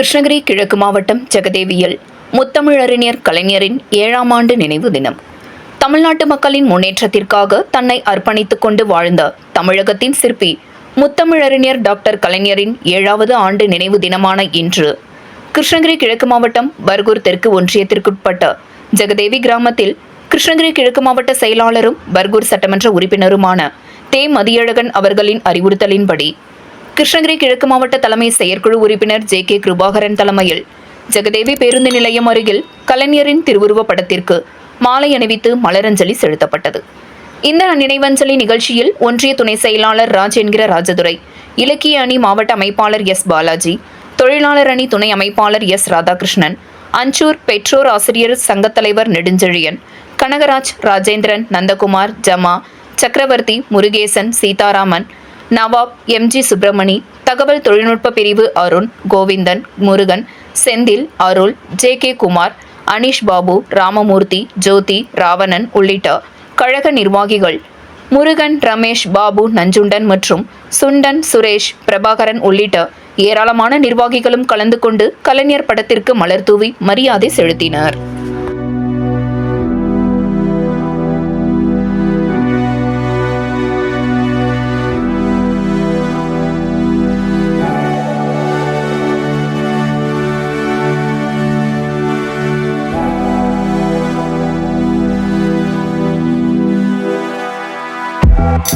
கிருஷ்ணகிரி கிழக்கு மாவட்டம் ஜெகதேவியல் முத்தமிழறிஞர் கலைஞரின் ஏழாம் ஆண்டு நினைவு தினம். தமிழ்நாட்டு மக்களின் முன்னேற்றத்திற்காக தன்னை அர்ப்பணித்துக் கொண்டு வாழ்ந்த தமிழகத்தின் சிற்பி முத்தமிழறிஞர் டாக்டர் கலைஞரின் ஏழாவது ஆண்டு நினைவு தினமான இன்று கிருஷ்ணகிரி கிழக்கு மாவட்டம் பர்கூர் தெற்கு ஒன்றியத்திற்குட்பட்ட ஜெகதேவி கிராமத்தில் கிருஷ்ணகிரி கிழக்கு மாவட்ட செயலாளரும் பர்கூர் சட்டமன்ற உறுப்பினருமான தே. மதியழகன் அவர்களின் அறிவுறுத்தலின்படி கிருஷ்ணகிரி கிழக்கு மாவட்ட தலைமை செயற்குழு உறுப்பினர் ஜே கே கிருபாகரன் தலைமையில் ஜெகதேவி பேருந்து நிலையம் அருகில் கலைஞரின் திருவுருவ படத்திற்கு மாலை அணிவித்து மலரஞ்சலி செலுத்தப்பட்டது. இந்த நினைவஞ்சலி நிகழ்ச்சியில் ஒன்றிய துணை செயலாளர் ராஜ் என்கிற ராஜதுரை இலக்கிய அணி மாவட்ட அமைப்பாளர் எஸ் பாலாஜி தொழிலாளர் அணி துணை அமைப்பாளர் எஸ் ராதாகிருஷ்ணன் அஞ்சூர் பெற்றோர் ஆசிரியர் சங்கத் தலைவர் நெடுஞ்செழியன் கனகராஜ் ராஜேந்திரன் நந்தகுமார் ஜமா சக்கரவர்த்தி முருகேசன் சீதாராமன் நவாப் எம்ஜி சுப்பிரமணி தகவல் தொழில்நுட்ப பிரிவு அருண் கோவிந்தன் முருகன் செந்தில் அருள் ஜே. கே. குமார் அனீஷ் பாபு ராமமூர்த்தி ஜோதி ராவணன் உள்ளிட்ட கழக நிர்வாகிகள். முருகன் ரமேஷ் பாபு நஞ்சுண்டன் மற்றும் சுண்டன் சுரேஷ் பிரபாகரன் உள்ளிட்ட ஏராளமான நிர்வாகிகளும் கலந்து கொண்டு கலைஞர் படத்திற்கு மலர் தூவி மரியாதை செலுத்தினர்.